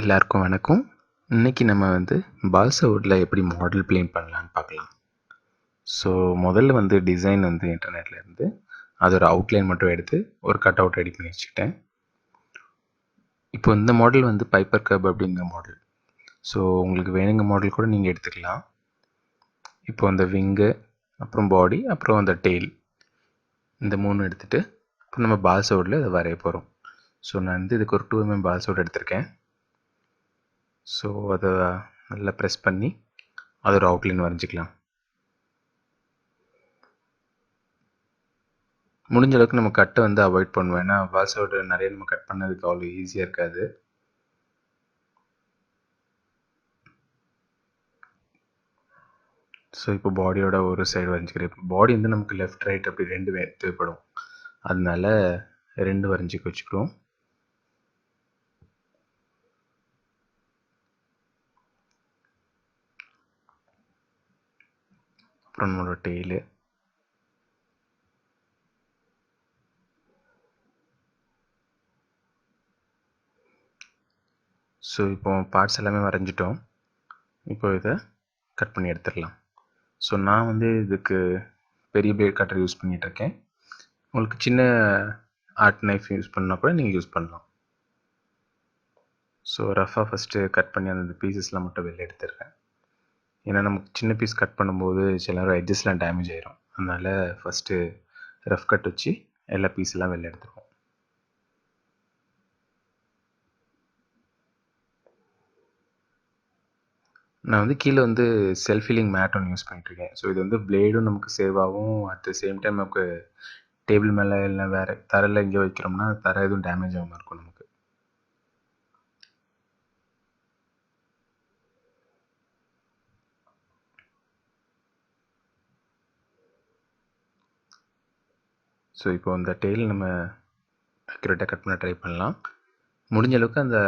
எல்லாருக்கும் வணக்கம். இன்னைக்கு நம்ம வந்து பால்சவுட்டில் எப்படி மாடல் பிளேன் பண்ணலான்னு பார்க்கலாம். ஸோ முதல்ல வந்து டிசைன் வந்து இன்டர்நெட்டில் இருந்து அதோட அவுட்லைன் மட்டும் எடுத்து ஒரு கட் அவுட் ரெடி பண்ணி வச்சுக்கிட்டேன். இப்போ இந்த மாடல் வந்து பைப்பர் கப் அப்படிங்கிற மாடல் ஸோ உங்களுக்கு வேணுங்க மாடல் கூட நீங்கள் எடுத்துக்கலாம். இப்போ அந்த விங்கு அப்புறம் பாடி அப்புறம் அந்த டெய்ல் இந்த மூணு எடுத்துகிட்டு அப்புறம் நம்ம பால்சவுட்டில் அதை வரைய போகிறோம் ஸோ நான் வந்து இதுக்கு ஒரு டூ எம்எம் mm பால்சவுட் எடுத்திருக்கேன். ஸோ அதை நல்லா ப்ரெஸ் பண்ணி அதோட அவுட்லைன் வரைஞ்சிக்கலாம். முடிஞ்ச அளவுக்கு நம்ம கட்டை வந்து அவாய்ட் பண்ணுவோம். ஏன்னா பால்ஸோட நிறைய நம்ம கட் பண்ணதுக்கு அவ்வளோ ஈஸியாக இருக்காது. ஸோ இப்போ பாடியோட ஒரு சைடு வரைஞ்சிக்கிறேன். இப்போ பாடி வந்து நமக்கு லெஃப்ட் ரைட் அப்படி ரெண்டு தேவைப்படும். அதனால ரெண்டு வரைஞ்சிக்க வச்சுக்கிறோம் அப்புறம் நம்மளோட டெய்லு. ஸோ இப்போ பார்ட்ஸ் எல்லாமே வரைஞ்சிட்டோம். இப்போ இதை கட் பண்ணி எடுத்துடலாம். ஸோ நான் வந்து இதுக்கு பெரிய பிளேட் கட்டர் யூஸ் பண்ணிகிட்ருக்கேன் இருக்கேன் உங்களுக்கு சின்ன ஆர்ட் நைஃப் யூஸ் பண்ணால் கூட நீங்கள் யூஸ் பண்ணலாம். ஸோ ரஃபாக ஃபஸ்ட்டு கட் பண்ணி அந்த பீசஸ்லாம் மட்டும் வெளில எடுத்துடுறேன். ஏன்னா நமக்கு சின்ன பீஸ் கட் பண்ணும்போது சில நேரம் எட்ஜஸ்லாம் டேமேஜ் ஆயிரும். அதனால் ஃபஸ்ட்டு ரஃப் கட் வச்சு எல்லா பீஸ்லாம் வெளில எடுத்துருவோம். நான் வந்து கீழே வந்து செல்ஃப் ஹீலிங் மேட் ஒன்று யூஸ் பண்ணிட்டுருக்கேன் ஸோ இது வந்து பிளேடும் நமக்கு சேவ் ஆகும். அட் த சேம் டைம் நமக்கு டேபிள் மேலே இல்லை வேறு தரையில் எங்கேயோ வைக்கிறோம்னா தரை எதுவும் டேமேஜ் ஆகாமல் இருக்கும் நமக்கு. ஸோ இப்போ அந்த டெய்ல் நம்ம அக்யூரேட்டாக கட் பண்ண ட்ரை பண்ணலாம். முடிஞ்ச அளவுக்கு அந்த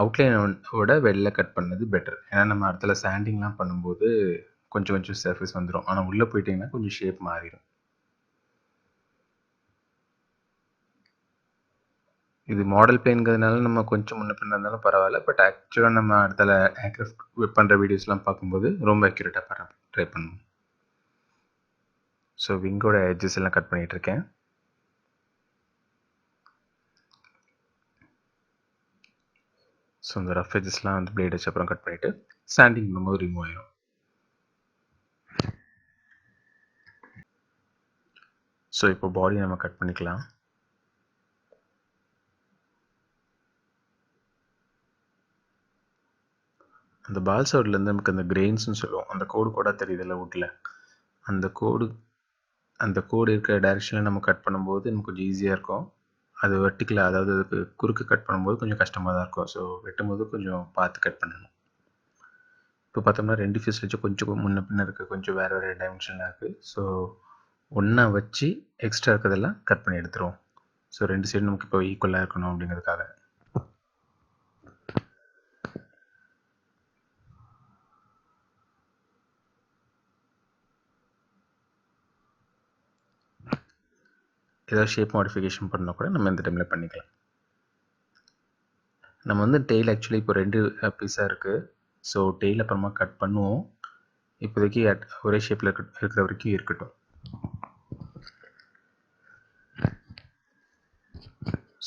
அவுட்லைனோட வெளில கட் பண்ணது பெட்டர் ஏன்னா நம்ம இடத்துல சாண்டிங்லாம் பண்ணும்போது கொஞ்சம் கொஞ்சம் சர்ஃபேஸ் வந்துடும் ஆனால் உள்ளே போயிட்டிங்கன்னா கொஞ்சம் ஷேப் மாறிடும் இது மாடல் பிளேன்கிறதுனால நம்ம கொஞ்சம் முன்ன பின்ன இருந்தாலும் பரவாயில்ல. பட் ஆக்சுவலாக நம்ம இடத்துல ஏர்க்ராஃப்ட் பண்ணுற வீடியோஸ்லாம் பார்க்கும்போது ரொம்ப அக்யூரேட்டாக பண்ண ட்ரை பண்ணுவோம். ஸோ விங்கோட எட்ஜஸ் எல்லாம் கட் பண்ணிகிட்டு ஸோ இந்த ரஃப் எஜஸ்லாம் வந்து பிளேட் வச்சு அப்புறம் கட் பண்ணிவிட்டு சாண்டிங் பண்ணும்போது ரிமூவ் ஆயிடும் ஸோ இப்போ பாடி நம்ம கட் பண்ணிக்கலாம். அந்த பால் சவுட்லேருந்து நமக்கு அந்த கிரெயின்ஸ்னு சொல்லுவோம். அந்த கோடு கூட தெரியுதுல்ல வீட்டில் அந்த கோடு அந்த கோடு இருக்கிற டைரெக்ஷனில் நம்ம கட் பண்ணும்போது நமக்கு கொஞ்சம் ஈஸியாக இருக்கும். அது வெர்டிக்கலாக அதாவது அதுக்கு குறுக்கு கட் பண்ணும்போது கொஞ்சம் கஷ்டமாக தான் இருக்கும். ஸோ வெட்டும்போது கொஞ்சம் பார்த்து கட் பண்ணணும். இப்போ பார்த்தோம்னா ரெண்டு ஃபீஸ் வச்சு கொஞ்சம் முன்ன பின்ன இருக்குது கொஞ்சம் வேறு வேறு டைமென்ஷனில் இருக்குது ஸோ ஒன்றா வச்சு எக்ஸ்ட்ரா இருக்கிறதெல்லாம் கட் பண்ணி எடுத்துருவோம். ஸோ ரெண்டு சைடு நமக்கு இப்போ ஈக்குவலாக இருக்கணும் அப்படிங்கிறதுக்காக. ஏதாவது ஷேப் மாடிஃபிகேஷன் பண்ணால் கூட நம்ம இந்த டைமில் பண்ணிக்கலாம். நம்ம வந்து டெய்ல் ஆக்சுவலி இப்போ ரெண்டு பீஸாக இருக்குது ஸோ டெய்ல் அப்புறமா கட் பண்ணுவோம். இப்போதைக்கு ஒரே ஷேப்பில் இருக்கிற வரைக்கும் இருக்கட்டும்.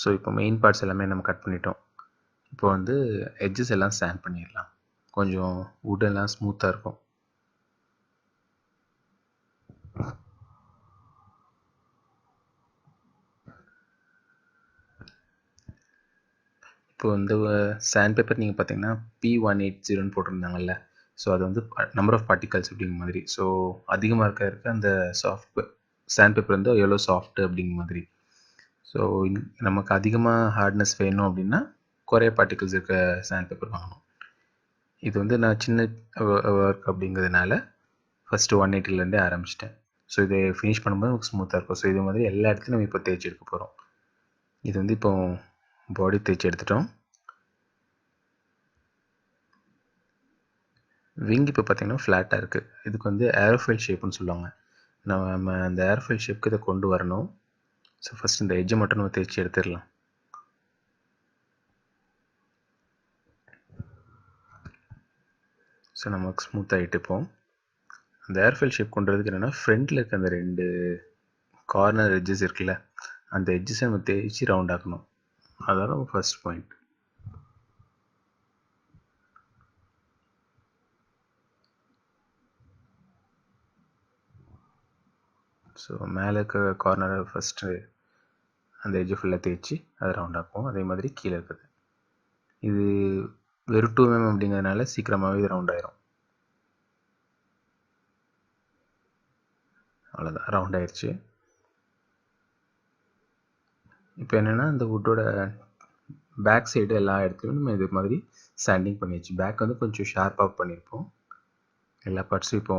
ஸோ இப்போ மெயின் பார்ட்ஸ் எல்லாமே நம்ம கட் பண்ணிட்டோம். இப்போ வந்து எட்ஜஸ் எல்லாம் ஸ்டாண்ட் பண்ணிடலாம். கொஞ்சம் வுட்டெல்லாம் ஸ்மூத்தாக இருக்கும். இப்போ இந்த சாண்ட் பேப்பர் நீங்கள் பார்த்தீங்கன்னா பி ஒன் எயிட் ஜீரோன்னு போட்டிருந்தாங்கல்ல. ஸோ அது வந்து நம்பர் ஆஃப் பார்ட்டிகல்ஸ் அப்படிங்கிற மாதிரி. ஸோ அதிகமாக இருக்க இருக்க அந்த சாஃப்ட் சாண்ட் பேப்பர் வந்து எவ்வளோ சாஃப்ட் அப்படிங்கிற மாதிரி. ஸோ நமக்கு அதிகமாக ஹார்ட்னஸ் வேணும் அப்படின்னா குறைய பார்ட்டிகல்ஸ் இருக்க சாண்ட் பேப்பர் வாங்கணும். இது வந்து நான் சின்ன ஒர்க் அப்படிங்கிறதுனால ஃபஸ்ட்டு ஒன் எயிட்டிலேருந்தே ஆரம்பிச்சிட்டேன். ஸோ இதை ஃபினிஷ் பண்ணும்போது ஸ்மூத்தாக இருக்கும். ஸோ இது மாதிரி எல்லா இடத்துலையும் நம்ம இப்போ தேய்ச்சி எடுக்க போகிறோம் இது வந்து இப்போ பாடி தேய்ச்சி எடுத்துட்டோம். விங் இப்போ பார்த்திங்கன்னா ஃப்ளாட்டாக இருக்குது இதுக்கு வந்து ஏரோஃபைல் ஷேப்னு சொல்லுவாங்க. நம்ம அந்த ஏரோஃபைல் ஷேப்க்கு இதை கொண்டு வரணும். ஸோ ஃபஸ்ட் இந்த எஜ்ஜை மட்டும் நம்ம தேய்ச்சி எடுத்துடலாம். ஸோ நமக்கு ஸ்மூத் ஆகிட்டு இப்போ அந்த ஏர்ஃபைல் ஷேப் கொண்டுறதுக்கு என்னென்னா ஃப்ரண்ட்டில் இருக்க அந்த ரெண்டு கார்னர் எட்ஜஸ் இருக்குல்ல அந்த எட்ஜஸை நம்ம தேய்ச்சி ரவுண்ட் ஆக்கணும். அதான் நம்ம ஃபர்ஸ்ட் பாயிண்ட் ஸோ மேலே இருக்க கார்னரை ஃபஸ்ட்டு அந்த எட்ஜை ஃபுல்லாக தேய்ச்சி அதை ரவுண்ட் ஆக்குவோம். அதே மாதிரி கீழே இருக்குது இது வெறும் டூ எம்எம் mm அப்படிங்கிறதுனால சீக்கிரமாகவே இது ரவுண்ட் ஆயிரும். அவ்வளோதான் ரவுண்ட் ஆயிடுச்சு இப்போ என்னென்னா இந்த வுட்டோட பேக் சைடு எல்லா இடத்துலையும் நம்ம இது மாதிரி சாண்டிங் பண்ணியாச்சு பேக் வந்து கொஞ்சம் ஷார்ப்பாக பண்ணியிருப்போம் எல்லா பார்ட்ஸும் இப்போ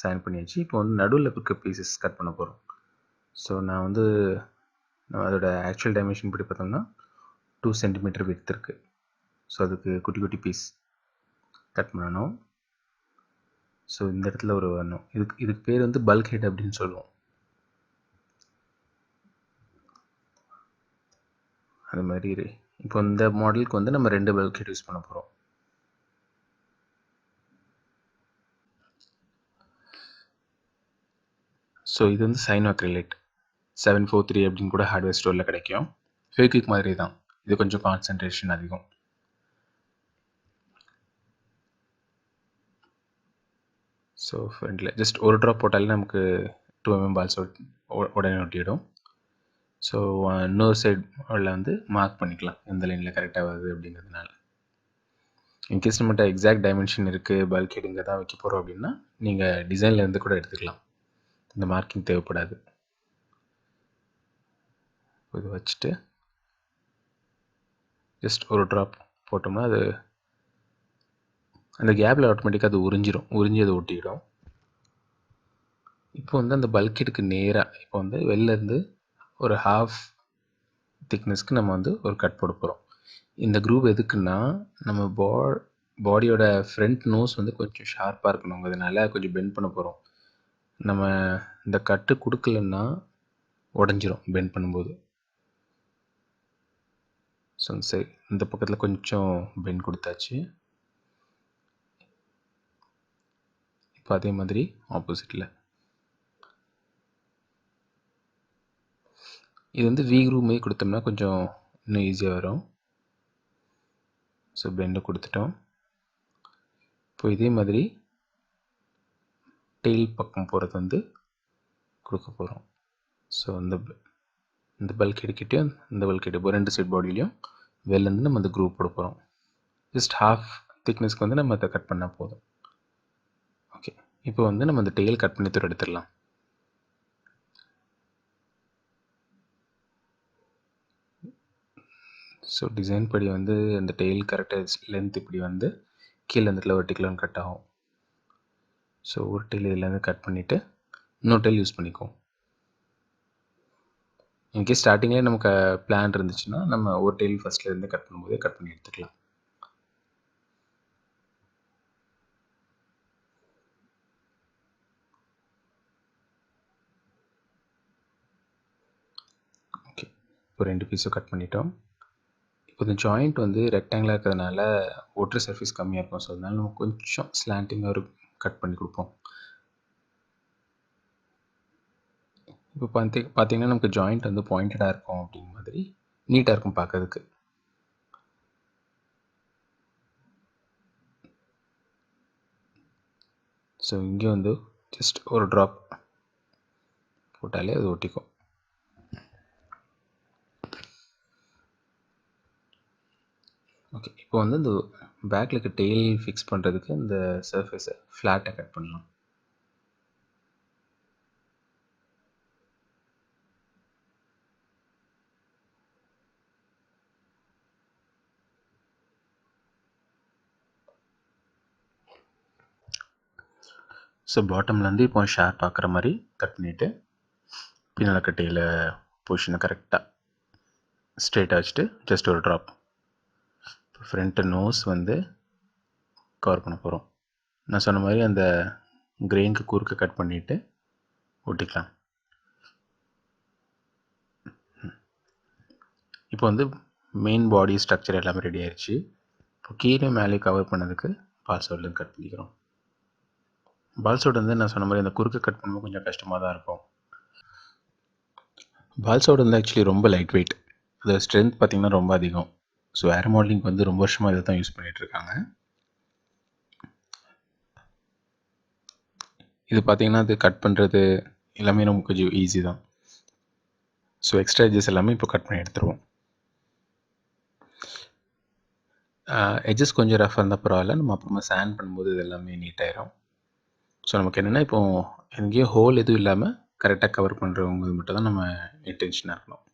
சைன் பண்ணியாச்சு. இப்போ வந்து நடுவில் இருக்க பீசஸ் கட் பண்ண போகிறோம் ஸோ நான் வந்து அதோட ஆக்சுவல் டைமென்ஷன் படி பார்த்தோம்னா டூ சென்டிமீட்டர் வித் இருக்குது ஸோ அதுக்கு குட்டி குட்டி பீஸ் கட் பண்ணணும். ஸோ இந்த இடத்துல ஒரு வரணும். இதுக்கு இதுக்கு பேர் வந்து பல்க் ஹெட் அப்படின்னு சொல்லுவோம். அது மாதிரி இப்போ இந்த மாடலுக்கு வந்து நம்ம ரெண்டு பல்க் ஹெட் யூஸ் பண்ண போகிறோம் ஸோ இது வந்து cyanoacrylate seven four three அப்படின்னு கூட ஹார்ட்வேர் ஸ்டோரில் கிடைக்கும். ஃபேக்விக் மாதிரி தான் இது கொஞ்சம் கான்சன்ட்ரேஷன் அதிகம். ஸோ ஃப்ரெண்டில் ஜஸ்ட் ஒரு ட்ராப் போட்டாலே நமக்கு டூ எம்எம் பால்ஸ் உடனே ஒட்டிடும். ஸோ இன்னொரு சைடில் வந்து மார்க் பண்ணிக்கலாம். எந்த லைனில் கரெக்டாக வருது அப்படிங்கிறதுனால. இன்கேஸ் நம்மகிட்ட எக்ஸாக்ட் டைமென்ஷன் இருக்குது பல்க் ஹெட் இங்கே தான் வைக்க போகிறோம் அப்படின்னா நீங்கள் டிசைன்லேருந்து கூட எடுத்துக்கலாம். இந்த மார்க்கிங் தேவைப்படாது. இது வச்சுட்டு ஜஸ்ட் ஒரு ட்ராப் போட்டோம்னா அது அந்த கேப்பில் ஆட்டோமேட்டிக்காக அது உறிஞ்சிடும் உறிஞ்சி அதை ஒட்டிடும். இப்போ வந்து அந்த பல்கெட்டுக்கு நேராக இப்போ வந்து வெளிலேருந்து ஒரு ஹாஃப் திக்னஸ்க்கு நம்ம வந்து ஒரு கட் போட போகிறோம் இந்த குரூப் எதுக்குன்னா நம்ம பா பாடியோட ஃப்ரண்ட் நோஸ் வந்து கொஞ்சம் ஷார்ப்பாக இருக்கணுங்கிறதுனால கொஞ்சம் பெண்ட் பண்ண போகிறோம் நம்ம இந்த கட்டு கொடுக்கலன்னா உடஞ்சிரும் பெண்ட் பண்ணும்போது. ஸோ சரி இந்த பக்கத்தில் கொஞ்சம் பெண்ட் கொடுத்தாச்சு. இப்போ அதே மாதிரி ஆப்போசிட்டில் இது வந்து வி குரூமே கொடுத்தோம்னா கொஞ்சம் இன்னும் ஈஸியாக வரும். ஸோ பெண்டை கொடுத்துட்டோம். இப்போ இதே மாதிரி டெயில் பக்கம் போகிறது வந்து கொடுக்க போகிறோம் ஸோ இந்த இந்த பல்க் எடுக்கிட்டையும் இந்த பல்க் எடுப்போம் ரெண்டு சைட் பாடியிலையும் வெளிலேருந்து நம்ம அந்த குரூப் போட போகிறோம் ஜஸ்ட் ஹாஃப் திக்னஸ்க்கு வந்து நம்ம அதை கட் பண்ணால் போதும். ஓகே இப்போ வந்து நம்ம அந்த டெயில் கட் பண்ணி தூரம் எடுத்துடலாம். ஸோ டிசைன் படி வந்து அந்த டெயில் கரெக்டாக லென்த் இப்படி வந்து கீழே இந்த இடத்துல வெர்டிக்கலாக கட் ஆகும். ஸோ ஒரு டெயில் இதுலேருந்து கட் பண்ணிவிட்டு இன்னொரு டெயில் யூஸ் பண்ணிக்குவோம். இன்கேஸ் ஸ்டார்டிங்லேயே நமக்கு பிளான் இருந்துச்சுன்னா நம்ம ஒரு டெயில் ஃபஸ்ட்லேருந்து கட் பண்ணும்போதே கட் பண்ணி எடுத்துக்கலாம். ஓகே இப்போ ரெண்டு பீஸும் கட் பண்ணிட்டோம். இப்போ இந்த ஜாயிண்ட் வந்து ரெக்டாங்கிளாக இருக்கிறதுனால ஒட்ரு சர்ஃபேஸ் கம்மியாக இருக்கும். ஸோ அதனால நம்ம கொஞ்சம் ஸ்லாண்டிங்காக ஒரு கட் பண்ணி கொடுப்போம். இப்போ பார்த்தி பார்த்தீங்கன்னா நமக்கு ஜாயிண்ட் வந்து பாயிண்டடாக இருக்கும் அப்படிங்கிற மாதிரி நீட்டாக இருக்கும் பார்க்கறதுக்கு. ஸோ இங்கே வந்து ஜஸ்ட் ஒரு ட்ராப் போட்டாலே அது ஒட்டிக்கும். ஓகே. இப்போ வந்து இந்த பேக்கில் இருக்க டெய்ல் ஃபிக்ஸ் பண்ணுறதுக்கு இந்த சர்ஃபேஸை ஃப்ளாட்டாக கட் பண்ணலாம். ஸோ பாட்டம்லேருந்து இப்போ ஷேர் பார்க்குற மாதிரி கட் பண்ணிவிட்டு பின்னால் கட்டையில் பொசிஷனை கரெக்டாக ஸ்ட்ரெயிட்டாக வச்சுட்டு ஜஸ்ட் ஒரு ட்ராப் ஃப்ரண்ட் நோஸ் வந்து கவர் பண்ண போகிறோம் நான் சொன்ன மாதிரி அந்த கிரெயினுக்கு குறுக்க கட் பண்ணிவிட்டு ஒட்டிக்கலாம். இப்போ வந்து மெயின் பாடி ஸ்ட்ரக்சர் எல்லாமே ரெடி ஆயிடுச்சு இப்போ கீழே மேலே கவர் பண்ணதுக்கு பால்சோட்லேருந்து கட் பண்ணிக்கிறோம். பால்சோட் வந்து நான் சொன்ன மாதிரி அந்த குறுக்க கட் பண்ணும்போது கொஞ்சம் கஷ்டமாக தான் இருக்கும். பால் வந்து ஆக்சுவலி ரொம்ப லைட் வெயிட் அது ஸ்ட்ரென்த் பார்த்திங்கன்னா ரொம்ப அதிகம். ஸோ ஏர் மாடலிங் வந்து ரொம்ப வருஷமாக இதை தான் யூஸ் பண்ணிகிட்ருக்காங்க இது பார்த்திங்கன்னா அது கட் பண்ணுறது எல்லாமே நமக்கு கொஞ்சம் ஈஸி தான். ஸோ எக்ஸ்ட்ரா எஜஸ் எல்லாமே இப்போ கட் பண்ணி எடுத்துருவோம். எஜஸ் கொஞ்சம் ரஃப் இருந்தால் பரவாயில்ல. நம்ம அப்புறமா சேண்ட் பண்ணும்போது இது எல்லாமே நீட்டாயிரும் ஸோ நமக்கு என்னென்னா இப்போது எங்கேயும் ஹோல் எதுவும் இல்லாமல் கரெக்டாக கவர் பண்ணுறவங்க மட்டும் தான் நம்ம இன்டென்ஷனாக இருக்கணும்.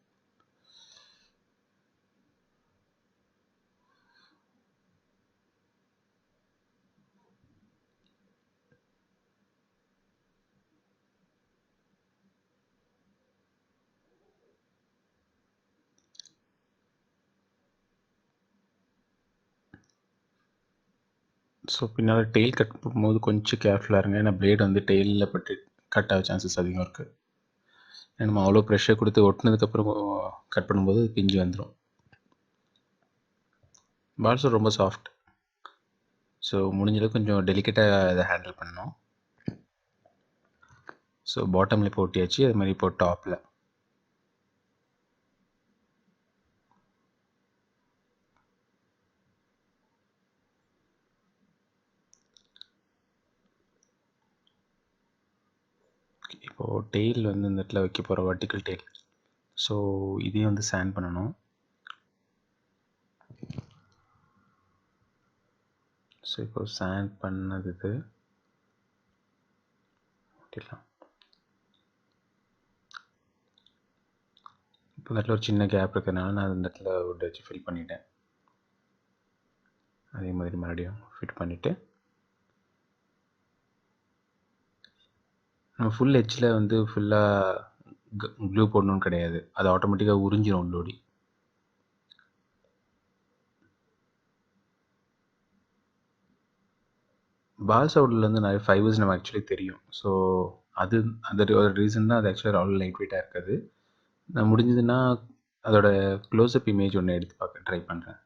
ஸோ பின்னால் டெயில் கட் பண்ணும்போது கொஞ்சம் கேர்ஃபுல்லாக இருங்க. ஏன்னா பிளேட் வந்து டெயிலில் பட்டு கட் ஆக சான்சஸ் அதிகம் இருக்குது நம்ம அவ்வளோ ப்ரெஷர் கொடுத்து ஒட்டினதுக்கப்புறம் கட் பண்ணும்போது பிஞ்சு வந்துடும் பால்ஸும் ரொம்ப சாஃப்ட் ஸோ முடிஞ்சளவுக்கு கொஞ்சம் டெலிகேட்டாக இதை ஹேண்டில் பண்ணோம் ஸோ பாட்டமில் போட்டியாச்சு. அது மாதிரி இப்போ டாப்பில் இப்போது டெயில் வந்து இந்த இடத்துல வைக்க போகிற வர்டிக்கல் டெயில் ஸோ இதையும் வந்து சேண்ட் பண்ணணும். ஸோ இப்போ சேண்ட் பண்ணது இது. இப்போ இடத்துல ஒரு சின்ன கேப் இருக்கிறதுனால நான் அந்த இடத்துல உட் வச்சு ஃபில் பண்ணிட்டேன். அதே மாதிரி மறுபடியும் ஃபிட் பண்ணிவிட்டு நம்ம ஃபுல் எட்ஜில் வந்து ஃபுல்லாக க்ளூ போடணும்னு கிடையாது. அது ஆட்டோமேட்டிக்காக உறிஞ்சிரும் உள்ளோடி. பால்ஸ் அவுட்லேருந்து வந்து நிறைய ஃபைபர்ஸ் நம்ம ஆக்சுவலி தெரியும். ஸோ அது அந்த ஒரு ரீசன் தான் அது ஆக்சுவலாக அவ்வளோ லைட் வெயிட்டாக இருக்காது நான் முடிஞ்சதுன்னா அதோட க்ளோஸ்அப் இமேஜ் ஒன்று எடுத்து பார்க்க ட்ரை பண்ணுறேன்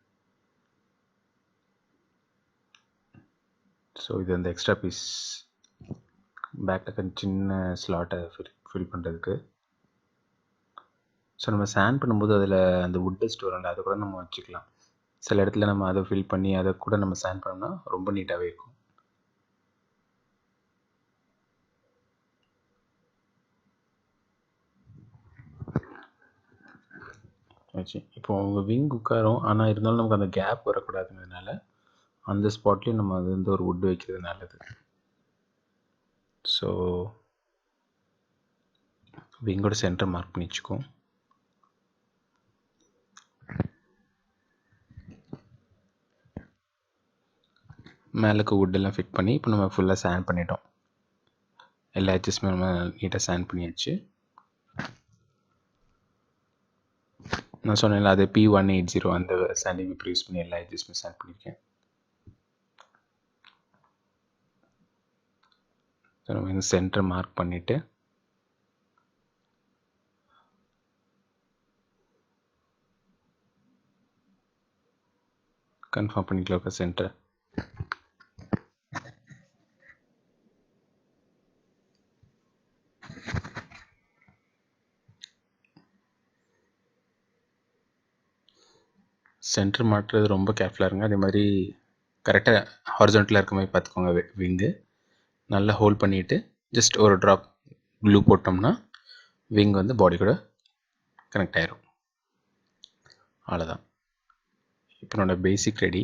ஸோ இது அந்த எக்ஸ்ட்ரா பீஸ் பேக்கில் கொஞ்சம் சின்ன ஸ்லாட்டை ஃபில் ஃபில் பண்ணுறதுக்கு ஸோ நம்ம சேண்ட் பண்ணும்போது அதில் அந்த வுட் டஸ்ட் வரும்ல அதை கூட நம்ம வச்சுக்கலாம். சில இடத்துல நம்ம அதை ஃபில் பண்ணி அதை கூட நம்ம சேண்ட் பண்ணோம்னா ரொம்ப நீட்டாகவே இருக்கும். ஆச்சு. இப்போ அவங்க விங் உட்காரும். ஆனால் இருந்தாலும் நமக்கு அந்த கேப் வரக்கூடாதுங்கிறதுனால அந்த ஸ்பாட்லேயும் நம்ம அது வந்து ஒரு வுட் வைக்கிறது நல்லது. ஸோ விங்கோட சென்டர் மார்க் பண்ணி வச்சுக்கோம் மேலுக்கு வுட்டெல்லாம் ஃபிட் பண்ணி இப்போ நம்ம ஃபுல்லாக சேண்ட் பண்ணிட்டோம். எல்லா ஹெச்சஸுமே நம்ம நீட்டாக சேண்ட் பண்ணியாச்சு. நான் சொன்னேன்ல அது பி ஒன் எயிட் ஜீரோ அந்த சாண்டிங் இப்போ யூஸ் பண்ணி எல்லா ஹெச்சஸுமே சேண்ட் பண்ணியிருக்கேன். ஸோ நம்ம இந்த சென்டர் மார்க் பண்ணிவிட்டு கன்ஃபார்ம் பண்ணிக்கலாம் சென்டர் சென்டர் மாட்டுறது ரொம்ப கேர்ஃபுல்லாக இருங்க. அதே மாதிரி கரெக்டாக ஹாரிஜான்டலாக இருக்க மாதிரி பார்த்துக்கோங்க விங்கு நல்லா ஹோல்ட் பண்ணிவிட்டு ஜஸ்ட் ஒரு ட்ராப் க்ளூ போட்டோம்னா விங் வந்து பாடி கூட கனெக்ட் ஆயிரும். அவ்வளோதான் இப்போ என்னோடய பேசிக் ரெடி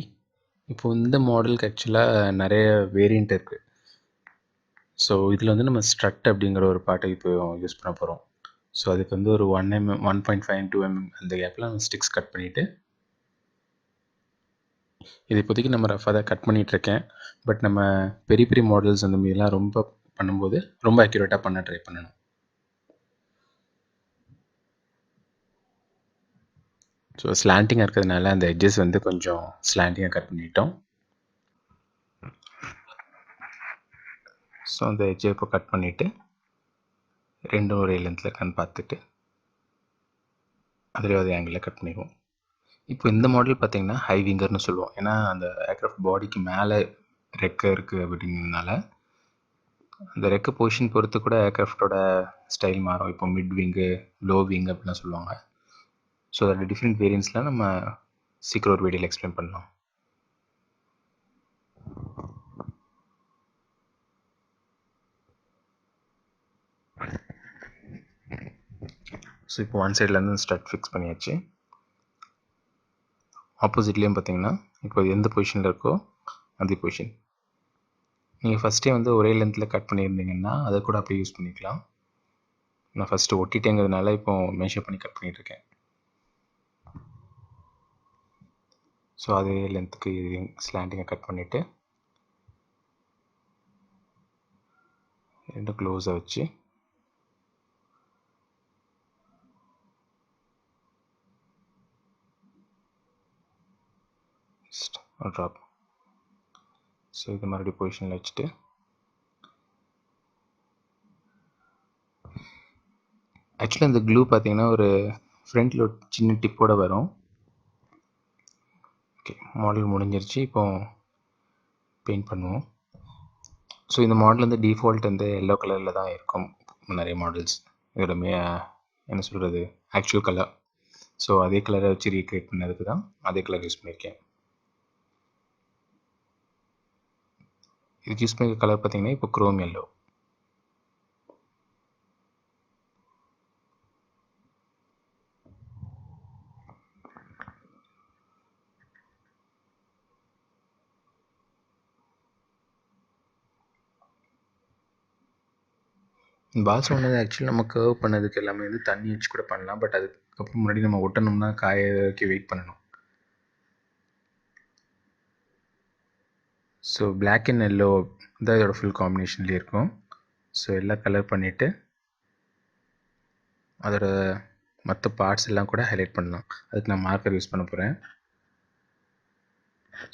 இப்போ இந்த மாடலுக்கு ஆக்சுவலாக நிறைய வேரியண்ட் இருக்குது ஸோ இதில் வந்து நம்ம ஸ்ட்ரக்ட் அப்படிங்கிற ஒரு பாட்டை இப்போ யூஸ் பண்ண போகிறோம் ஸோ அதுக்கு வந்து ஒரு one mm one point five two mm அந்த கேப்பில் நம்ம ஸ்டிக்ஸ் கட் பண்ணிவிட்டு இது இப்போதைக்கு நம்ம ரஃபாக தான் கட் பண்ணிகிட்ருக்கேன் பட் நம்ம பெரிய பெரிய மாடல்ஸ் அந்த மாதிரிலாம் ரொம்ப பண்ணும்போது ரொம்ப அக்யூரேட்டாக பண்ண ட்ரை பண்ணணும். ஸோ ஸ்லாண்டிங்காக இருக்கிறதுனால அந்த எட்ஜஸ் வந்து கொஞ்சம் ஸ்லாண்டிங்காக கட் பண்ணிட்டோம். ஸோ அந்த எட்ஜை இப்போ கட் பண்ணிவிட்டு ரெண்டும் ஒரே லென்த்தில் இருக்கான்னு பார்த்துட்டு அதில் ஒரு ஆங்கிளில் கட் பண்ணிடுவோம். இப்போ இந்த மாடல் பார்த்தீங்கன்னா ஹை விங்கர்னு சொல்லுவோம். ஏன்னா அந்த ஏர்க்ராஃப்ட் பாடிக்கு மேலே ரெக்கை இருக்குது அப்படிங்கிறதுனால அந்த ரெக்க பொசிஷன் பொறுத்து கூட ஏர்க்ராஃப்டோட ஸ்டைல் மாறும். இப்போ மிட் விங்கு லோ விங் அப்படிலாம் சொல்லுவாங்க. ஸோ அதோட டிஃப்ரெண்ட் வேரியன்ஸ்லாம் நம்ம சீக்கிரம் ஒரு வீடியோவில் எக்ஸ்பிளைன் பண்ணலாம். ஸோ இப்போ ஒன் சைட்லேருந்து ஸ்டட் ஃபிக்ஸ் பண்ணியாச்சு. ஆப்போசிட்லேயும் பார்த்தீங்கன்னா இப்போ எந்த பொசிஷனில் இருக்கோ அதே பொசிஷன் நீங்கள் ஃபஸ்ட்டே வந்து ஒரே லென்த்தில் கட் பண்ணியிருந்தீங்கன்னா அதை கூட அப்படியே யூஸ் பண்ணிக்கலாம். நான் ஃபஸ்ட்டு ஒட்டிட்டேங்கிறதுனால இப்போ மெஷர் பண்ணி கட் பண்ணிகிட்ருக்கேன் ஸோ அதே லென்த்துக்கு ஸ்லாண்டிங்கை கட் பண்ணிவிட்டு ரெண்டு க்ளோஸை வச்சு ஒரு ட்ராப் ஸோ இது மறுபடியும் பொசிஷனில் வச்சுட்டு. ஆக்சுவலாக இந்த க்ளூ பார்த்தீங்கன்னா ஒரு ஃப்ரண்ட்டில் ஒரு சின்ன டிப்போடு வரும். ஓகே மாடல் முடிஞ்சிருச்சு. இப்போ பெயிண்ட் பண்ணுவோம். ஸோ இந்த மாடல் வந்து டிஃபால்ட் வந்து எல்லோ கலரில் தான் இருக்கும். நிறைய மாடல்ஸ் இதோட மே என்ன சொல்கிறது ஆக்சுவல் கலர் ஸோ அதே கலரை வச்சு ரீக்ரியேட் பண்ணதுக்கு தான் அதே கலர் யூஸ் பண்ணியிருக்கேன் இதுக்கு யூஸ் பண்ணுற கலர் பார்த்திங்கன்னா இப்போ குரோம் எல்லோ பால்ஸ் ஒன்று ஆக்சுவலி நம்ம கர்வ் பண்ணதுக்கு எல்லாமே வந்து தண்ணி வச்சு கூட பண்ணலாம். பட் அதுக்கப்புறம் முன்னாடி நம்ம ஒட்டணும்னா காய வைக்க வெயிட் பண்ணணும். ஸோ பிளாக் அண்ட் எல்லோ தான் இதோட ஃபுல் காம்பினேஷன்லேயே இருக்கும். ஸோ எல்லாம் கலர் பண்ணிவிட்டு அதோட மற்ற பார்ட்ஸ் எல்லாம் கூட ஹைலைட் பண்ணலாம். அதுக்கு நான் மார்க்கர் யூஸ் பண்ண போகிறேன்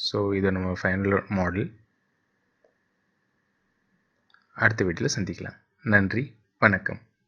ஸோ இது நம்ம ஃபைனல் மாடல் அடுத்த வீட்டில் சந்திக்கலாம். நன்றி. வணக்கம்.